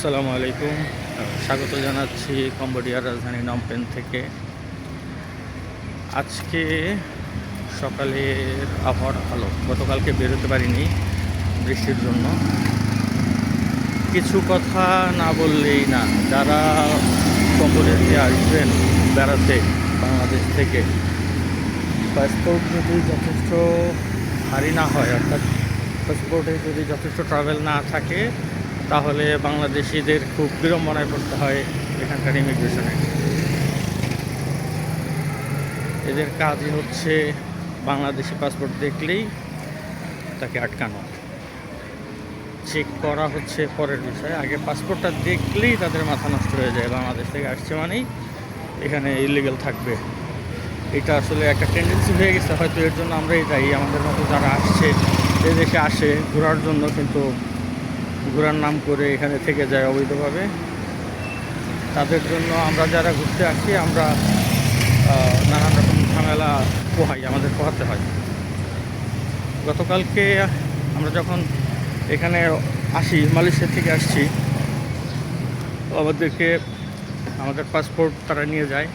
আসসালামু আলাইকুম। স্বাগত জানাচ্ছি কম্বোডিয়ার রাজধানী নমপেন থেকে। আজকে সকালের আবহাওয়ার ভালো গতকালকে বেরোতে পারিনি বৃষ্টির জন্য। কিছু কথা না বললেই না, যারা কম্বোডিয়াতে আসবেন বেড়াতে বাংলাদেশ থেকে, পাসপোর্ট যদি যথেষ্ট ভারী না হয়, অর্থাৎ পাসপোর্টে যদি যথেষ্ট ট্রাভেল না থাকে তাহলে বাংলাদেশিদের খুব বিড়ম্বনায় পড়তে হয় এখানকার ইমিগ্রেশনে। এদের কাজই হচ্ছে বাংলাদেশি পাসপোর্ট দেখলেই তাকে আটকানো। চেক করা হচ্ছে পরের বিষয় আগে পাসপোর্টটা দেখলেই তাদের মাথা নষ্ট হয়ে যায়। বাংলাদেশ থেকে আসছে মানেই এখানে ইলিগেল থাকবে। এটা আসলে একটা টেন্ডেন্সি হয়ে গেছে। হয়তো এর জন্য আমরাই দায়ী। আমাদের মতো যারা আসছে এ দেশে আসে, ঘোরার জন্য কিন্তু ঘোরার নাম করে এখানে থেকে যায় অবৈধভাবে। তাদের জন্য আমরা যারা ঘুরতে আসি, আমরা নানান রকম ঝামেলা পোহাই, আমাদের পোহাতে হয়। গতকালকে আমরা যখন এখানে আসি, মালয়েশিয়া থেকে আসছি আমাদেরকে আমাদের পাসপোর্ট তারা নিয়ে যায়।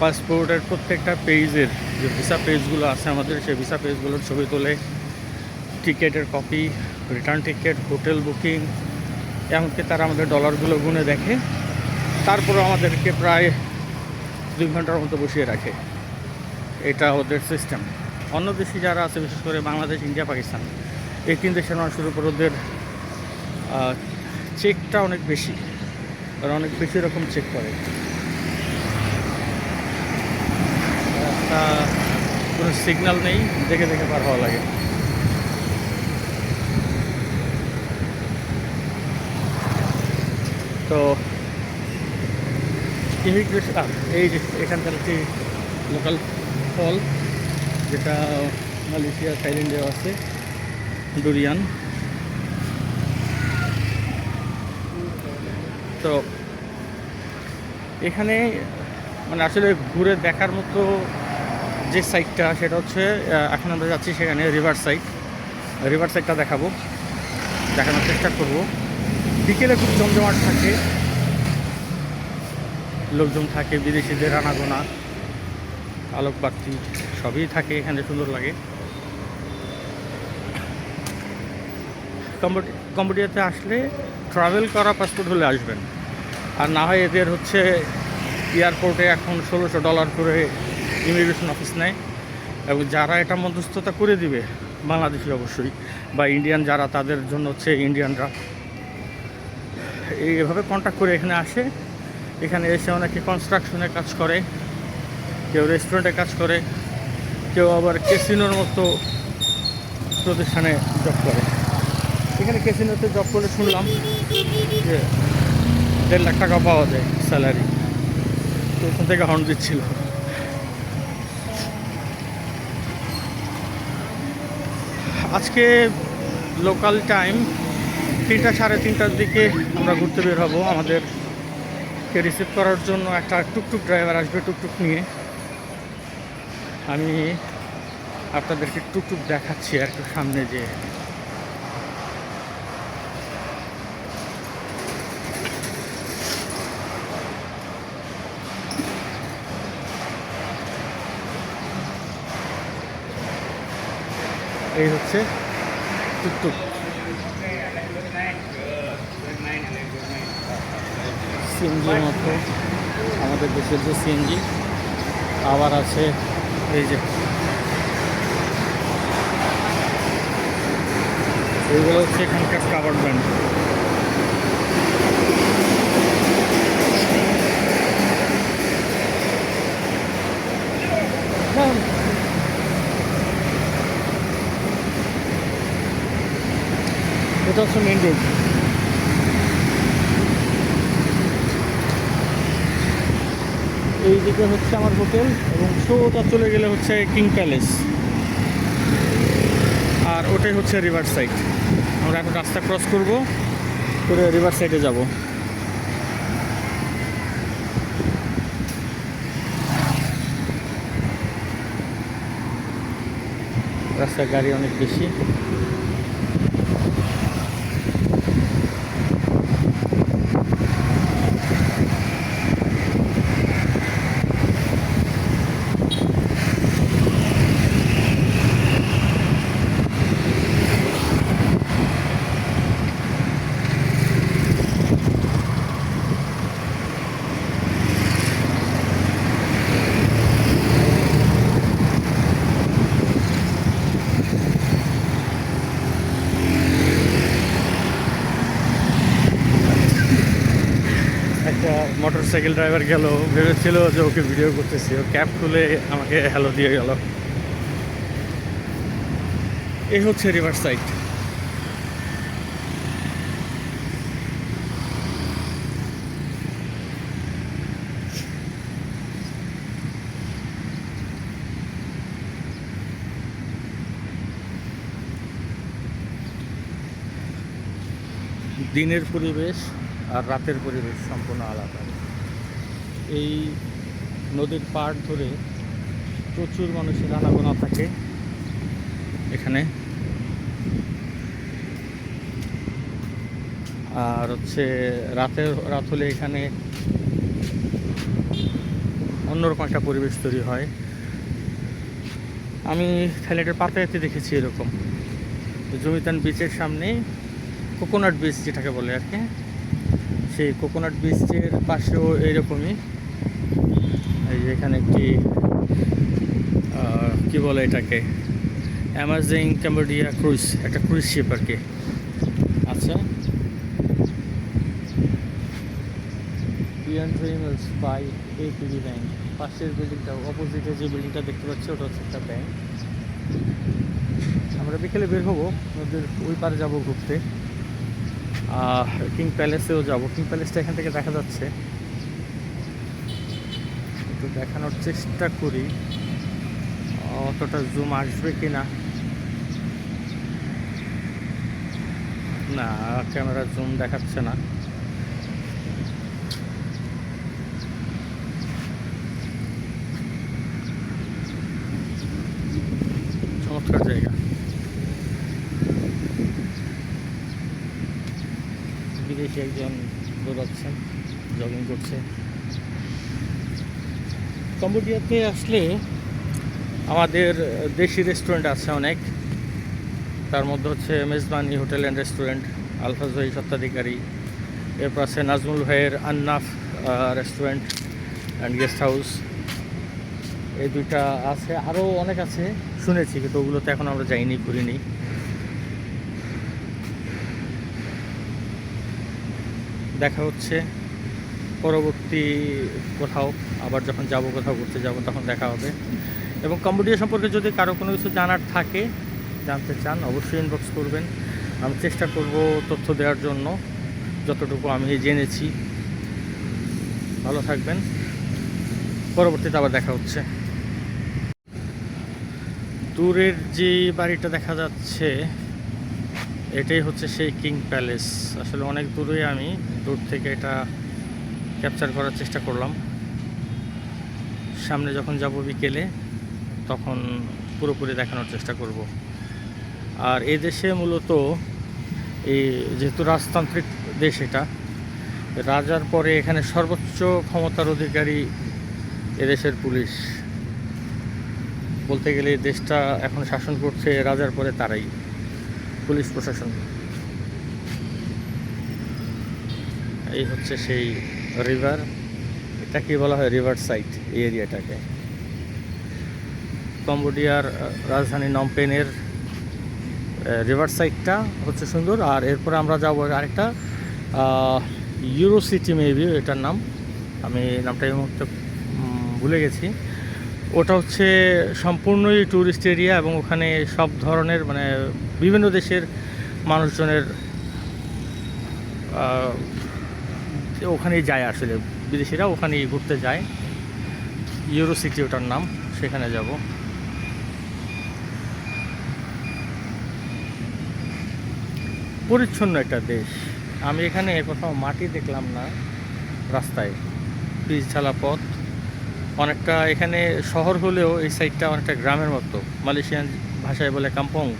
পাসপোর্টের প্রত্যেকটা পেজের যে ভিসা পেজগুলো আছে আমাদের, সেই ভিসা পেজগুলোর ছবি তোলে, টিকেটের copy return ticket hotel booking এমনকি তারা আমাদের ডলারগুলো গুনে দেখে। তারপরে আমাদেরকে প্রায় দুই ঘণ্টার মতো বসিয়ে রাখে। এটা ওদের সিস্টেম অন্য দেশে যারা আছে, বিশেষ করে বাংলাদেশ, ইন্ডিয়া, পাকিস্তান, এই তিন দেশের মানুষের উপর ওদের চেকটা অনেক বেশি। ওরা অনেক বেশি রকম চেক করে। কোনো সিগন্যাল নেই, দেখে দেখে পার হওয়া লাগে। তো ইমিগ্রেশন এই যে এখানকার একটি লোকাল ফল, যেটা মালয়েশিয়া থাইল্যান্ডেও আছে ডুরিয়ান তো এখানে মানে আসলে ঘুরে দেখার মতো যে সাইডটা সেটা হচ্ছে এখন আমরা যাচ্ছি সেখানে রিভার সাইড রিভার সাইডটা দেখাবো, দেখানোর চেষ্টা করব। বিকেলে খুব জমজমাট থাকে। লোকজন থাকে, বিদেশিদের আনাগোনা, আলোকবাতি, সবই থাকে এখানে, সুন্দর লাগে। কম্বোডি- কম্বোডিয়াতে আসলে ট্রাভেল করা পাসপোর্ট হলে আসবেন। আর না হয় এদের হচ্ছে এয়ারপোর্টে এখন ষোলোশো ডলার করে ইমিগ্রেশন অফিস নেয়। এবং যারা এটা মধ্যস্থতা করে দিবে, বাংলাদেশি অবশ্যই, বা ইন্ডিয়ান যারা, তাদের জন্য হচ্ছে ইন্ডিয়ানরা এইভাবে কন্ট্যাক্ট করে এখানে আসে। এখানে এসে অনেকে কনস্ট্রাকশনে কাজ করে, কেউ রেস্টুরেন্টে কাজ করে, কেউ আবার কেসিনোর মতো প্রতিষ্ঠানে জব করে। এখানে কেসিনোতে জব করে শুনলাম যে দেড় লাখ টাকা পাওয়া যায় স্যালারি তো ওখান থেকে হর্ন দিচ্ছিল। আজকে লোকাল টাইম তিনটা, সাড়ে তিনটার দিকে আমরা ঘুরতে বের হব। আমাদেরকে রিসিভ করার জন্য একটা টুকটুক ড্রাইভার আসবে, টুকটুক নিয়ে। আমি আপনাদেরকে টুকটুক দেখাচ্ছি আর একটু সামনে যে। এই হচ্ছে টুকটুক। সিএনজির মতো আমাদের দেশের যে সিএনজি, আবার আছে এই যে। এইগুলো হচ্ছে এখানকার কাভার ব্যান্ড এটা হচ্ছে মেন রোড এই দিকে হচ্ছে আমার হোটেল এবং সোজা চলে গেলে হচ্ছে কিং প্যালেস। আর ওটাই হচ্ছে রিভার সাইড আমরা এখন রাস্তা ক্রস করব, করে রিভার সাইডে যাব। রাস্তায় গাড়ি অনেক বেশি একটা মোটর সাইকেল ড্রাইভার গেল, ভেবেছিল যে ওকে ভিডিও করতেছি। ও ক্যাব খুলে আমাকে হ্যালো দিয়ে গেল। এই হচ্ছে রিভার সাইড দিনের পরিবেশ আর রাতের পরিবেশ সম্পূর্ণ আলাদা। এই নদীর পাড় ধরে প্রচুর মানুষের আনাগোনা থাকে এখানে। আর হচ্ছে রাতের রাত হলে এখানে অন্যরকম একটা পরিবেশ তৈরি হয়। আমি থাইল্যান্ডের পাতায়াতে দেখেছি এরকম। জমিতান বিচের সামনে কোকোনাট বীজ যেটাকে বলে আর কি, সেই কোকোনাট বীজের পাশেও এইরকমই এই যে এখানে একটি কি বলে এটাকে? অ্যামাজিং ক্যাম্বোডিয়া ক্রুজ একটা ক্রুজ শিপ আর কি। আচ্ছা। বিয়ন্ড ড্রিমস বাই ব্যাংক পাশের বিল্ডিংটা অপোজিটে যে বিল্ডিংটা দেখতে পাচ্ছি, ওটা হচ্ছে একটা ব্যাংক আমরা বিকেলে বের হব নদীর ওই পারে যাব ঘুরতে। কিং প্যালেসেও যাব। কিং প্যালেসটা এখান থেকে দেখা যাচ্ছে। একটু দেখানোর চেষ্টা করি, অতটা জুম আসবে কি না। না ক্যামেরা জুম দেখাচ্ছে না। চমৎকার জায়গা। বিদেশি একজন দৌড়াচ্ছেন জগিং করছে। কম্বোডিয়াতে আসলে আমাদের দেশি রেস্টুরেন্ট আছে অনেক। তার মধ্যে হচ্ছে Mezbani hotel and restaurant Alfaz ভাই সত্ত্বাধিকারী এরপর আছে নাজমুল ভাইয়ের Annaf restaurant and guest house এই দুইটা আছে আরও অনেক আছে, শুনেছি, কিন্তু ওগুলোতে এখন আমরা যাইনি, ঘুরিনি। দেখা হচ্ছে। পরবর্তী কোথাও, আবার যখন যাব, কোথাও ঘুরতে যাব, তখন দেখা হবে। এবং কম্বোডিয়া সম্পর্কে যদি কারও কোনো কিছু জানার থাকে, জানতে চান, অবশ্যই ইনবক্স করবেন। আমি চেষ্টা করব তথ্য দেওয়ার জন্য, যতটুকু আমি জেনেছি। ভালো থাকবেন। পরবর্তীতে আবার দেখা হচ্ছে। দূরের যে বাড়িটা দেখা যাচ্ছে, এটাই হচ্ছে সেই কিং প্যালেস। আসলে অনেক দূরে আমি, দূর থেকে এটা ক্যাপচার করার চেষ্টা করলাম। সামনে যখন যাব বিকেলে, তখন পুরোপুরি দেখানোর চেষ্টা করব। আর এই দেশে মূলত এই যেহেতু রাজতান্ত্রিক দেশ এটা, রাজার পরে এখানে সর্বোচ্চ ক্ষমতার অধিকারী এদেশের পুলিশ। বলতে গেলে দেশটা এখন শাসন করছে রাজার পরে তারাই, পুলিশ প্রশাসন। এই হচ্ছে সেই রিভার এটা কি বলা হয় রিভার সাইড এই এরিয়াটাকে। কম্বোডিয়ার রাজধানী নমপেনের রিভার সাইডটা হচ্ছে সুন্দর। আর এরপরে আমরা যাব আরেকটা ইউরো সিটি মেবি এটার নাম। আমি নামটা এই মুহূর্তে ভুলে গেছি। ওটা হচ্ছে সম্পূর্ণই ট্যুরিস্ট এরিয়া এবং ওখানে সব ধরনের মানে বিভিন্ন দেশের মানুষজনের আহ, ওখানেই যায় আসলে বিদেশিরা ওখানেই ঘুরতে যায়। ইউরো সিটি ওটার নাম সেখানে যাব। পরিচ্ছন্ন একটা দেশ। আমি এখানে কোথাও মাটি দেখলাম না রাস্তায়। পিচ ঢালা পথ। অনেকটা এখানে শহর হলেও এই সাইডটা অনেকটা গ্রামের মতো। মালয়েশিয়ান ভাষায় বলে কাম্পং।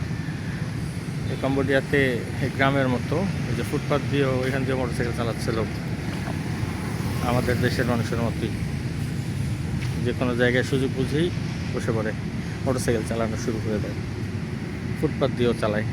কম্বোডিয়াতে গ্রামের মতো। যে ফুটপাথ দিয়েও এখান দিয়ে মোটরসাইকেল চালাচ্ছে লোক। আমাদের দেশের মানুষের মতোই। যে কোনো জায়গায় সুযোগ বুঝেই বসে পড়ে। মোটরসাইকেল চালানো শুরু করে দেয়। ফুটপাথ দিয়েও চালায়।